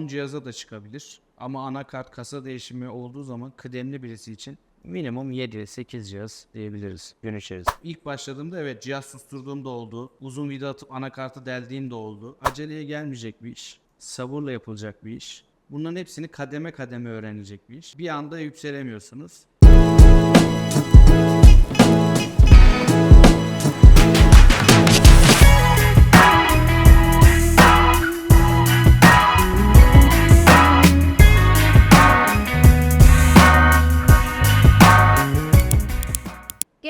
10 cihaza da çıkabilir. Ama anakart kasa değişimi olduğu zaman kıdemli birisi için Minimum 7-8 cihaz diyebiliriz gün içerisinde. İlk başladığımda evet cihaz susturduğum da oldu. Uzun vida atıp anakartı deldiğim de oldu. Aceleye gelmeyecek bir iş. Sabırla yapılacak bir iş. Bunların hepsini kademe kademe öğrenilecek bir iş. Bir anda yükselemiyorsunuz.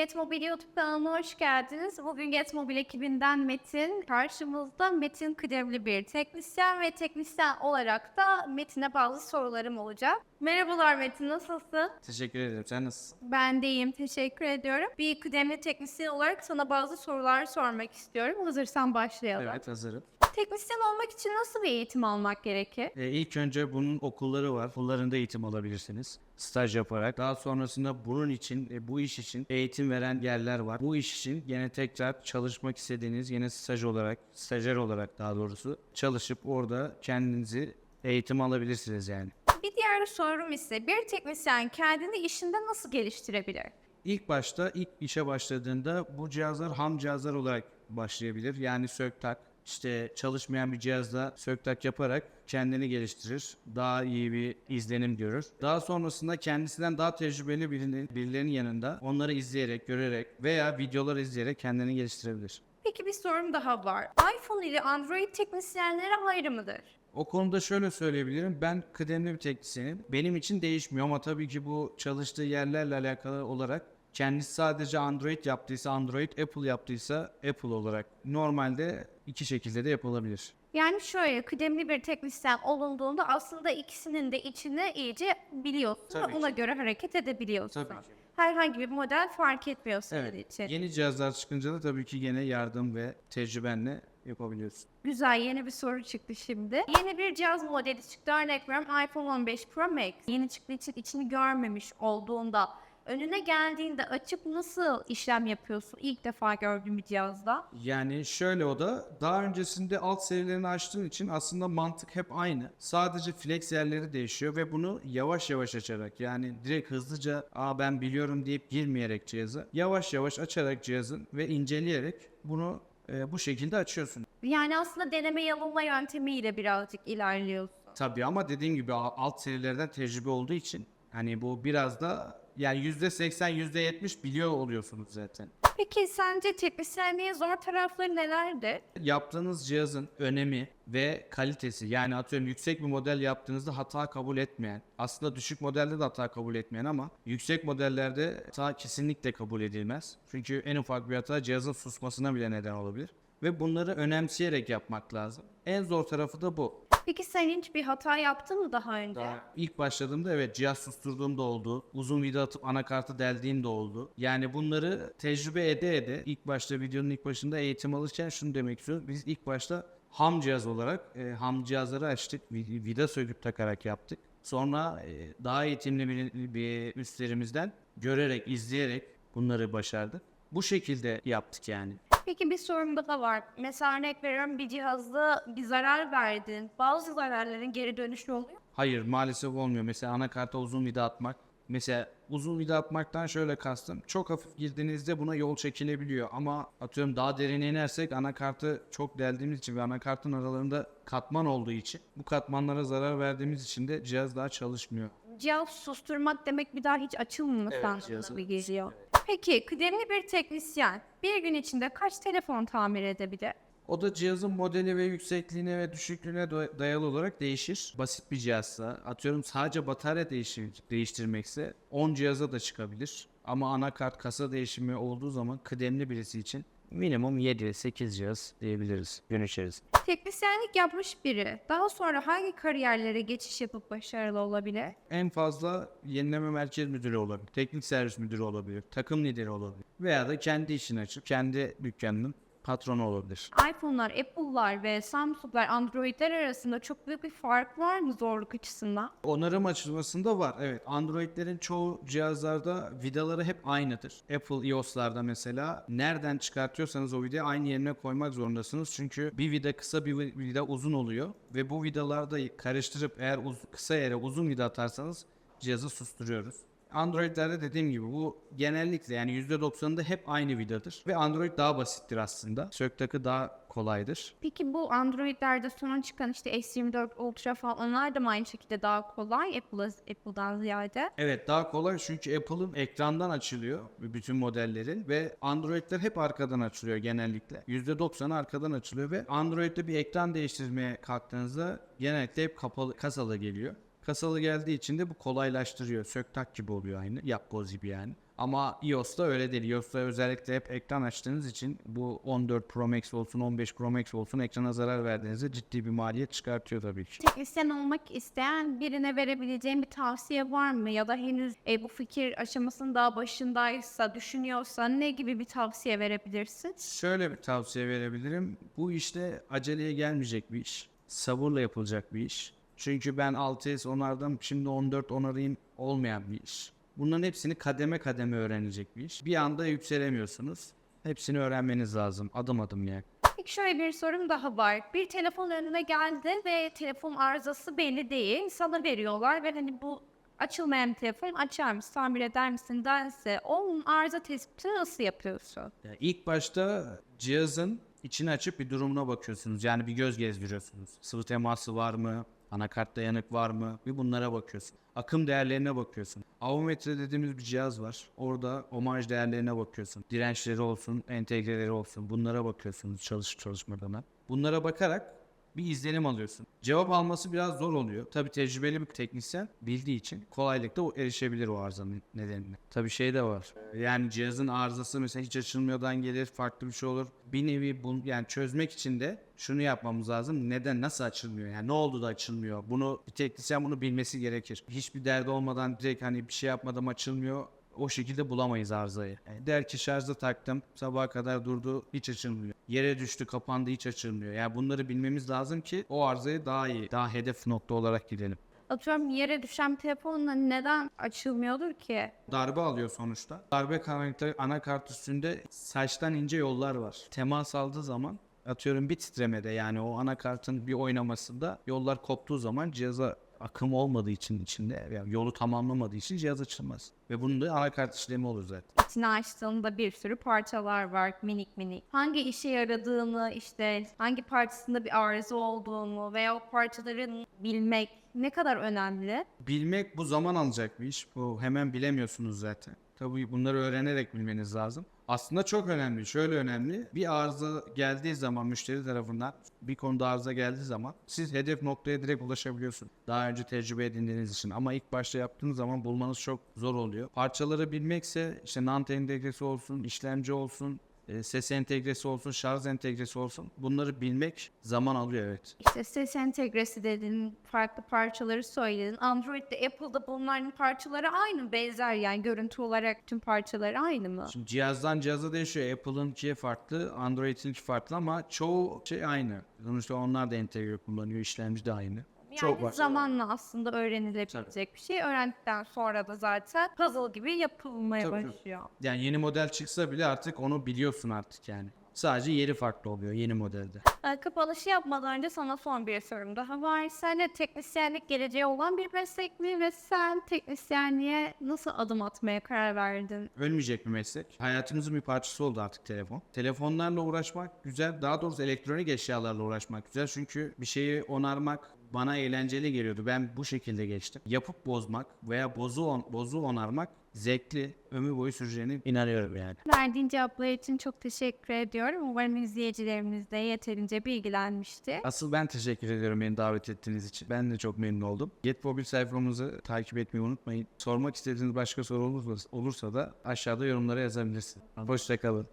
Getmobil YouTube kanalına hoş geldiniz. Bugün Getmobil ekibinden Metin. Karşımızda Metin kıdemli bir teknisyen ve teknisyen olarak da Metin'e bazı sorularım olacak. Merhabalar Metin, nasılsın? Teşekkür ederim. Sen nasılsın? Ben de iyiyim, teşekkür ediyorum. Bir kıdemli teknisyen olarak sana bazı sorular sormak istiyorum. Hazırsan başlayalım. Evet hazırım. Teknisyen olmak için nasıl bir eğitim almak gerekir? Ee, ilk önce bunun okulları var. Okullarında eğitim alabilirsiniz. Staj yaparak. Daha sonrasında bunun için, e, bu iş için eğitim veren yerler var. Bu iş için yine tekrar çalışmak istediğiniz, yine staj olarak, stajyer olarak daha doğrusu çalışıp orada kendinizi eğitim alabilirsiniz yani. Bir diğer sorum ise bir teknisyen kendini işinde nasıl geliştirebilir? İlk başta ilk işe başladığında bu cihazlar ham cihazlar olarak başlayabilir. Yani sök tak işte çalışmayan bir cihazda sök tak yaparak kendini geliştirir. Daha iyi bir izlenim görür. Daha sonrasında kendisinden daha tecrübeli birinin, birilerinin yanında onları izleyerek, görerek veya videolar izleyerek kendini geliştirebilir. Peki bir sorum daha var. iPhone ile Android teknisyenleri ayrı mıdır? O konuda şöyle söyleyebilirim. Ben kıdemli bir teknisyenim. Benim için değişmiyor ama tabii ki bu çalıştığı yerlerle alakalı olarak kendisi sadece Android yaptıysa Android, Apple yaptıysa Apple olarak normalde iki şekilde de yapılabilir. Yani şöyle kıdemli bir teknisyen olunduğunda aslında ikisinin de içine iyice biliyorsun Tabii ve ki. ona göre hareket edebiliyorsun. Tabii ki. Herhangi bir model fark etmiyor senin Evet. için. Yeni cihazlar çıkınca da tabii ki gene yardım ve tecrübenle yapabiliyorsun. Güzel yeni bir soru çıktı şimdi. Yeni bir cihaz modeli çıktı. Örnek veriyorum iPhone 15 Pro Max. Yeni çıktığı için içini görmemiş olduğunda önüne geldiğinde açıp nasıl işlem yapıyorsun ilk defa gördüğün bir cihazda? Yani şöyle o da daha öncesinde alt serilerini açtığın için aslında mantık hep aynı. Sadece flex yerleri değişiyor ve bunu yavaş yavaş açarak yani direkt hızlıca aa ben biliyorum deyip girmeyerek cihaza yavaş yavaş açarak cihazın ve inceleyerek bunu e, bu şekilde açıyorsun. Yani aslında deneme yanılma yöntemiyle birazcık ilerliyorsun. Tabii ama dediğim gibi alt serilerden tecrübe olduğu için hani bu biraz da yani %80 %70 biliyor oluyorsunuz zaten. Peki sence teknisyenliğin zor tarafları nelerdir? yaptığınız cihazın önemi ve kalitesi yani atıyorum yüksek bir model yaptığınızda hata kabul etmeyen aslında düşük modelde de hata kabul etmeyen ama yüksek modellerde hata kesinlikle kabul edilmez. Çünkü en ufak bir hata cihazın susmasına bile neden olabilir ve bunları önemseyerek yapmak lazım. En zor tarafı da bu. Peki sen hiç bir hata yaptın mı daha önce? İlk başladığımda evet cihaz susturduğum da oldu. Uzun vida atıp anakartı deldiğim de oldu. Yani bunları tecrübe ede ede ilk başta videonun ilk başında eğitim alırken şunu demek istiyorum. Biz ilk başta ham cihaz olarak e, ham cihazları açtık. vi- Vida söküp takarak yaptık. Sonra e, daha eğitimli bir, bir üstlerimizden görerek, izleyerek bunları başardık. Bu şekilde yaptık yani. Peki bir sorum daha var. Mesela örnek veriyorum bir cihazda bir zarar verdin. Bazı zararların geri dönüşü oluyor. Hayır maalesef olmuyor. Mesela anakarta uzun vida atmak. Mesela uzun vida atmaktan şöyle kastım. Çok hafif girdiğinizde buna yol çekilebiliyor. Ama atıyorum daha derine inersek anakartı çok deldiğimiz için ve anakartın aralarında katman olduğu için bu katmanlara zarar verdiğimiz için de cihaz daha çalışmıyor. Cihaz susturmak demek bir daha hiç açılmaması Evet, bir geliyor. Peki kıdemli bir teknisyen bir gün içinde kaç telefon tamir edebilir? O da cihazın modeli ve yüksekliğine ve düşüklüğüne dayalı olarak değişir. Basit bir cihazsa, atıyorum sadece batarya değişir, değiştirmekse 10 cihaza da çıkabilir. Ama anakart kasa değişimi olduğu zaman kıdemli birisi için Minimum 7-8 cihaz diyebiliriz gün içerisinde. Teknisyenlik yapmış biri daha sonra hangi kariyerlere geçiş yapıp başarılı olabilir? en fazla yenileme merkez müdürü olabilir, teknik servis müdürü olabilir, takım lideri olabilir veya da kendi işini açıp kendi dükkanının patronu olabilir. iPhone'lar, Apple'lar ve Samsung'lar, Android'ler arasında çok büyük bir fark var mı zorluk açısından? Onarım açılmasında var. Evet. Android'lerin çoğu cihazlarda vidaları hep aynıdır. Apple iOS'larda mesela nereden çıkartıyorsanız o vidayı aynı yerine koymak zorundasınız. Çünkü bir vida kısa bir vida uzun oluyor ve bu vidalarda karıştırıp eğer uz- kısa yere uzun vida atarsanız cihazı susturuyoruz. Android'lerde dediğim gibi bu genellikle yani %90'ında hep aynı vidadır. Ve Android daha basittir aslında. Sök takı daha kolaydır. Peki bu Android'lerde son çıkan işte S24 Ultra falan onlar da mı aynı şekilde daha kolay Apple'a, Apple'dan ziyade? Evet daha kolay çünkü Apple'ın ekrandan açılıyor bütün modelleri ve Android'ler hep arkadan açılıyor genellikle. %90'ı arkadan açılıyor ve Android'de bir ekran değiştirmeye kalktığınızda genellikle hep kapalı kasalı geliyor. Kasalı geldiği için de bu kolaylaştırıyor. Sök tak gibi oluyor aynı. Yapboz gibi yani. Ama iOS'ta öyle değil. iOS'ta özellikle hep ekran açtığınız için bu 14 Pro Max olsun 15 Pro Max olsun ekrana zarar verdiğinizde ciddi bir maliyet çıkartıyor tabii ki. Teknisyen olmak isteyen birine verebileceğin bir tavsiye var mı? Ya da henüz e, bu fikir aşamasının daha başındaysa, düşünüyorsa ne gibi bir tavsiye verebilirsin? Şöyle bir tavsiye verebilirim. Bu işte aceleye gelmeyecek bir iş. Sabırla yapılacak bir iş. Çünkü ben 6S onardım şimdi 14 onarayım olmayan bir iş. Bunların hepsini kademe kademe öğrenilecek bir iş. Bir anda yükselemiyorsunuz. Hepsini öğrenmeniz lazım adım adım yani. Peki şöyle bir sorum daha var. Bir telefon önüne geldi ve telefon arızası belli değil. Sana veriyorlar ve hani bu açılmayan bir telefon açar mısın, tamir eder misin dense onun arıza tespitini nasıl yapıyorsun? Yani ilk başta cihazın içini açıp bir durumuna bakıyorsunuz. Yani bir göz gezdiriyorsunuz. Sıvı teması var mı? Anakartta yanık var mı? Bir bunlara bakıyorsun. Akım değerlerine bakıyorsun. Avometre dediğimiz bir cihaz var. Orada omaj değerlerine bakıyorsun. Dirençleri olsun, entegreleri olsun. Bunlara bakıyorsunuz çalışıp çalışmadığına. Bunlara bakarak bir izlenim alıyorsun. Cevap alması biraz zor oluyor. Tabi tecrübeli bir teknisyen bildiği için kolaylıkla o- erişebilir o arızanın nedenine. Tabi şey de var. Yani cihazın arızası mesela hiç açılmıyordan gelir, farklı bir şey olur. Bir nevi bunu yani çözmek için de şunu yapmamız lazım. Neden nasıl açılmıyor? Yani ne oldu da açılmıyor? Bunu bir teknisyen bunu bilmesi gerekir. Hiçbir derdi olmadan direkt hani bir şey yapmadım açılmıyor o şekilde bulamayız arızayı. Yani der ki şarjda taktım sabaha kadar durdu hiç açılmıyor. Yere düştü kapandı hiç açılmıyor. Yani bunları bilmemiz lazım ki o arızayı daha iyi, daha hedef nokta olarak gidelim. Atıyorum yere düşen telefonla neden açılmıyordur ki? Darbe alıyor sonuçta. Darbe kaynaklı anakart üstünde saçtan ince yollar var. Temas aldığı zaman atıyorum bir titremede yani o anakartın bir oynamasında yollar koptuğu zaman cihaza akım olmadığı için içinde yani yolu tamamlamadığı için cihaz açılmaz. Ve bunun da anakart işlemi olur zaten. İçini açtığında bir sürü parçalar var minik minik. Hangi işe yaradığını işte hangi parçasında bir arıza olduğunu veya o parçaların bilmek ne kadar önemli. Bilmek bu zaman alacak bir iş. Bu hemen bilemiyorsunuz zaten. Tabii bunları öğrenerek bilmeniz lazım. Aslında çok önemli. Şöyle önemli. Bir arıza geldiği zaman müşteri tarafından bir konuda arıza geldiği zaman siz hedef noktaya direkt ulaşabiliyorsunuz. Daha önce tecrübe edindiğiniz için. Ama ilk başta yaptığınız zaman bulmanız çok zor oluyor. Parçaları bilmekse işte NAND entegresi olsun, işlemci olsun, ses entegresi olsun, şarj entegresi olsun. Bunları bilmek zaman alıyor evet. İşte ses entegresi dedin, farklı parçaları söyledin. Android'de, Apple'da bunların parçaları aynı, benzer yani görüntü olarak tüm parçaları aynı mı? Şimdi cihazdan cihaza değişiyor. Apple'ınki farklı, Android'inki farklı ama çoğu şey aynı. Sonuçta onlar da entegre kullanıyor, işlemci de aynı. Yani Çok var. zamanla aslında öğrenilebilecek bir şey. Öğrendikten sonra da zaten puzzle gibi yapılmaya Tabii, tabii. başlıyor. Yani yeni model çıksa bile artık onu biliyorsun artık yani. Sadece yeri farklı oluyor yeni modelde. Ee, Kapanışı yapmadan önce sana son bir sorum daha var. Sence teknisyenlik geleceği olan bir meslek mi ve sen teknisyenliğe nasıl adım atmaya karar verdin? Ölmeyecek bir meslek. Hayatımızın bir parçası oldu artık telefon. Telefonlarla uğraşmak güzel. Daha doğrusu elektronik eşyalarla uğraşmak güzel. Çünkü bir şeyi onarmak bana eğlenceli geliyordu. Ben bu şekilde geçtim. Yapıp bozmak veya bozu on, bozu onarmak zevkli, ömür boyu süreceğine inanıyorum yani. Verdiğin cevaplar için çok teşekkür ediyorum. Umarım izleyicilerimiz de yeterince bilgilenmişti. Asıl ben teşekkür ediyorum beni davet ettiğiniz için. Ben de çok memnun oldum. Getmobil sayfamızı takip etmeyi unutmayın. Sormak istediğiniz başka soru olursa, olursa da aşağıda yorumlara yazabilirsiniz. Hoşçakalın.